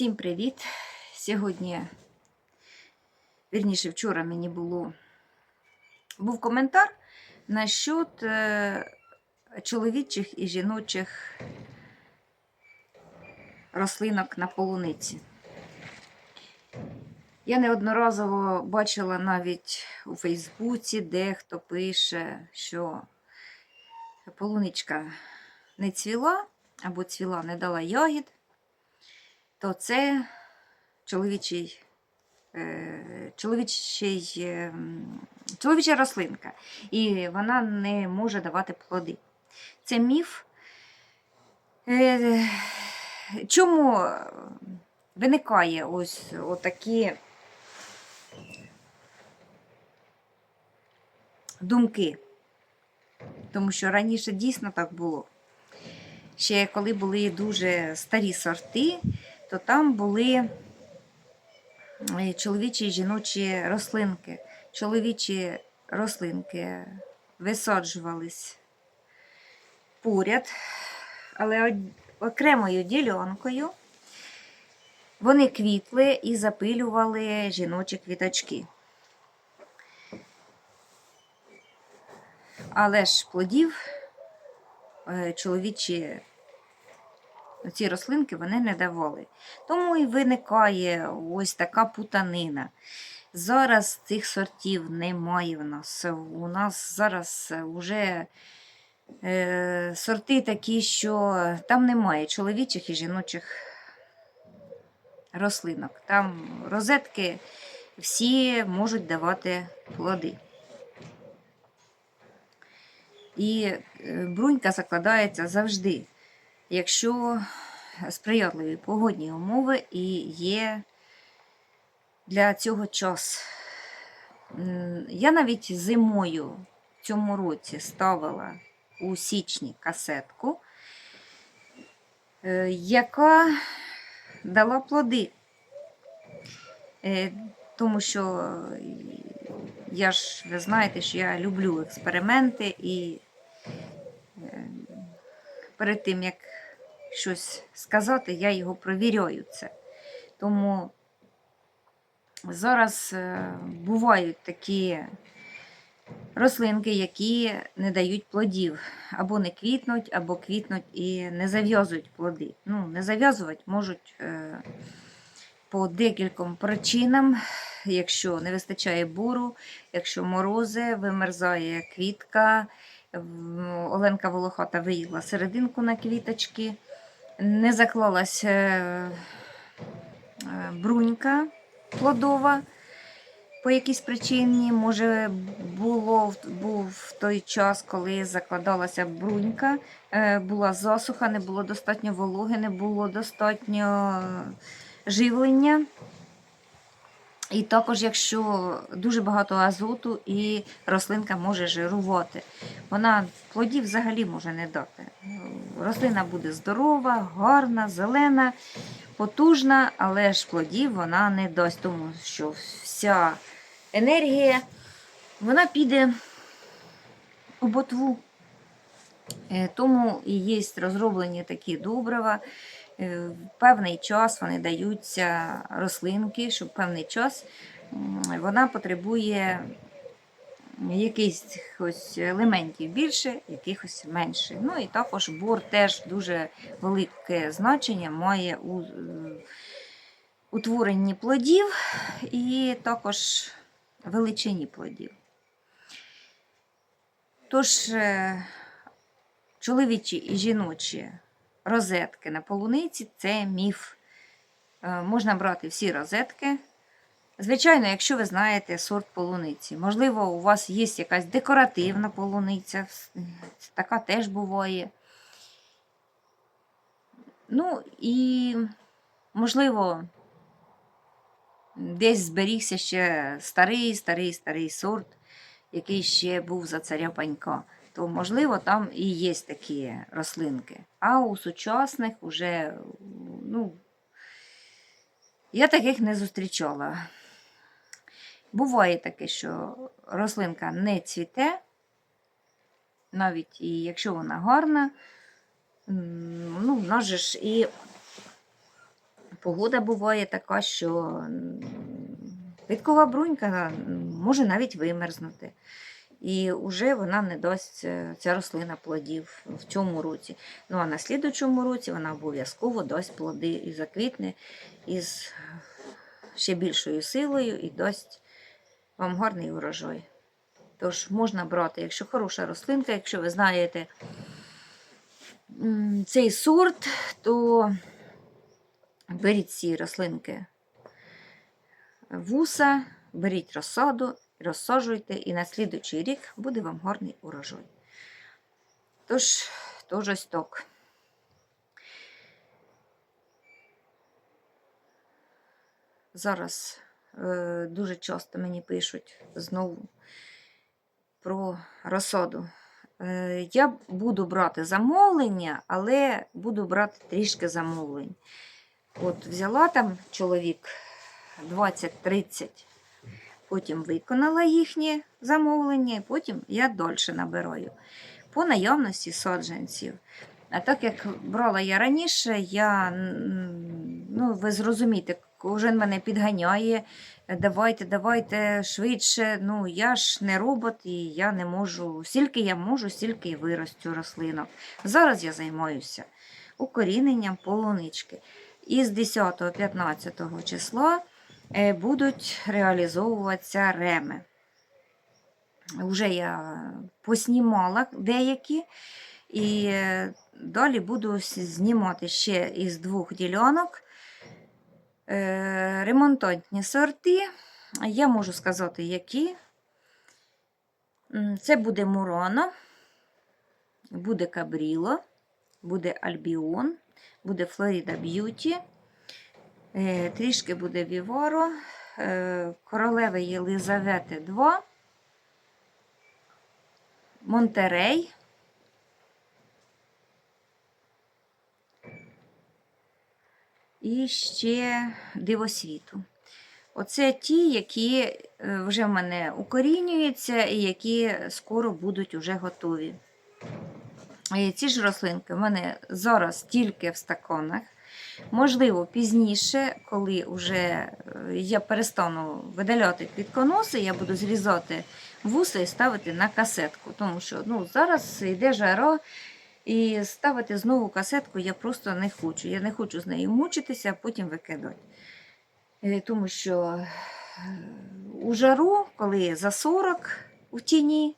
Всім привіт! Сьогодні, вірніше, вчора мені було був коментар насчет е, чоловічих і жіночих рослинок на полуниці. Я неодноразово бачила навіть у Фейсбуці, де хто пише, що полуничка не цвіла або цвіла не дала ягід то це чоловічий, е, чоловічий, е, чоловіча рослинка, і вона не може давати плоди. Це міф. Е, Чому виникає ось отакі думки? Тому що раніше дійсно так було. Ще коли були дуже старі сорти, то там були е, чоловічі і жіночі рослинки. Чоловічі рослинки висаджувались поряд, але окремою ділянкою вони квітли і запилювали жіночі квіточки. Але ж плодів е, чоловічі ці рослинки вони не давали. Тому і виникає ось така путанина. Зараз цих сортів немає в нас. У нас зараз вже е, сорти такі, що там немає чоловічих і жіночих рослинок. Там розетки всі можуть давати плоди. І е, брунька закладається завжди якщо сприятливі погодні умови і є для цього час. Я навіть зимою в цьому році ставила у січні касетку, е, яка дала плоди. Е, Тому що я ж, ви знаєте, що я люблю експерименти і е, перед тим, як щось сказати, я його провіряю це. Тому зараз е, бувають такі рослинки, які не дають плодів, або не квітнуть, або квітнуть і не зав'язують плоди. Ну, не зав'язувати можуть е, по декільком причинам. Якщо не вистачає буру, якщо морози, вимерзає квітка, Оленка Волохата виїла серединку на квіточки, не заклалась е, е, брунька плодова по якійсь причині. Може, було, в- був той час, коли закладалася брунька, е, була засуха, не було достатньо вологи, не було достатньо живлення. І також, якщо дуже багато азоту і рослинка може жирувати, вона плодів взагалі може не дати. Рослина буде здорова, гарна, зелена, потужна, але ж плодів вона не дасть, тому що вся енергія вона піде у ботву. Е, Тому і є розроблені такі добрива. Е, певний час вони даються рослинки, що в певний час вона потребує якихось елементів більше, якихось менше. Ну і також бор теж дуже велике значення має у е, утворенні плодів і також величині плодів. Тож, е, чоловічі і жіночі розетки на полуниці це міф. Е, Можна брати всі розетки. Звичайно, якщо ви знаєте сорт полуниці. Можливо, у вас є якась декоративна полуниця, така теж буває. Ну і, можливо, десь зберігся ще старий, старий, старий сорт, який ще був за царя панька. То, можливо, там і є такі рослинки. А у сучасних уже, ну, я таких не зустрічала. Буває таке, що рослинка не цвіте, навіть і якщо вона гарна, ну, ж і погода буває така, що квіткова брунька може навіть вимерзнути. І вже вона не дасть е, ця рослина плодів в цьому році. Ну а на слідучому році вона обов'язково дасть плоди і заквітне із ще більшою силою і дасть вам гарний урожай. Тож можна брати, якщо хороша рослинка, якщо ви знаєте цей сорт, то беріть ці рослинки вуса, беріть розсаду, розсаджуйте, і на слідуючий рік буде вам гарний урожай. Тож, тож ось так. Зараз дуже часто мені пишуть знову про розсаду. Е, я буду брати замовлення, але буду брати трішки замовлень. От взяла там чоловік 20-30, потім виконала їхнє замовлення, і потім я далі набираю по наявності саджанців. А так як брала я раніше, я, ну, ви зрозумієте, кожен мене підганяє. Давайте, давайте швидше. Ну, я ж не робот і я не можу. Стільки я можу, стільки і виростю рослинок. Зараз я займаюся укоріненням полунички. Із 10-15 числа е, будуть реалізовуватися реми. Вже я поснімала деякі, і е, далі буду знімати ще із двох ділянок е, ремонтантні сорти. Я можу сказати, які. Це буде Мурано, буде Кабріло, буде Альбіон, буде Флорида Б'юті, е, трішки буде Віворо, е, Королеви Єлизавети 2, Монтерей. І ще дивосвіту. Оце ті, які е, вже в мене укорінюються і які скоро будуть уже готові. І ці ж рослинки в мене зараз тільки в стаканах. Можливо, пізніше, коли вже е, я перестану видаляти квітконоси, я буду зрізати вуса і ставити на касетку. Тому що ну, зараз йде жара, і ставити знову касетку я просто не хочу. Я не хочу з нею мучитися, а потім викидати. Е, Тому що е, у жару, коли за 40 у тіні,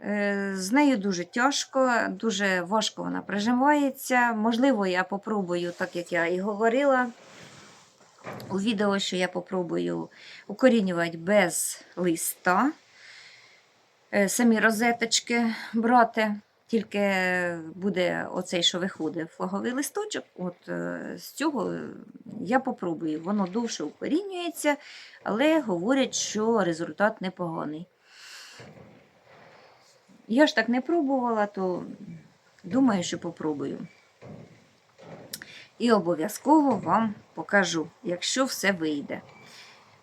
е, з нею дуже тяжко, дуже важко вона приживається. Можливо, я попробую, так як я і говорила у відео, що я попробую укорінювати без листа. Е, Самі розеточки брати. Тільки буде оцей, що виходить, флаговий листочок. От е, з цього я попробую. Воно довше укорінюється, але говорять, що результат непоганий. Я ж так не пробувала, то думаю, що попробую. І обов'язково вам покажу, якщо все вийде.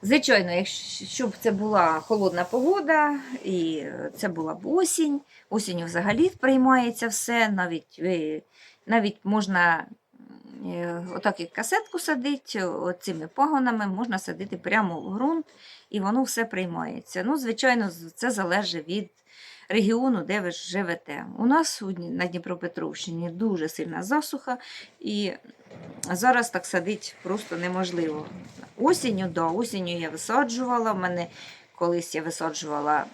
Звичайно, якщо щоб це була холодна погода, і це була б осінь. Осінню взагалі приймається все, навіть, ви- навіть можна е, отак як касетку садити, цими пагонами можна садити прямо в ґрунт, і воно все приймається. Ну, звичайно, це залежить від регіону, де ви живете. У нас на Дніпропетровщині дуже сильна засуха, і зараз так садити просто неможливо. Осінню, да, осінню я висаджувала. В мене колись я висаджувала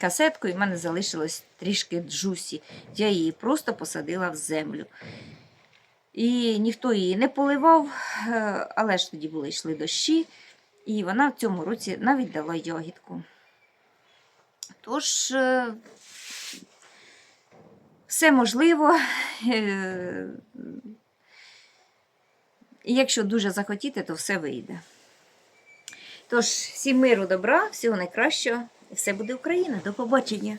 касетку, і в мене залишилось трішки джусі. Я її просто посадила в землю. І ніхто її не поливав, е, але ж тоді були йшли дощі, і вона в цьому році навіть дала ягідку. Тож, е, все можливо. Е, І якщо дуже захотіти, то все вийде. Тож, всім миру, добра, всього найкращого, і все буде Україна. До побачення!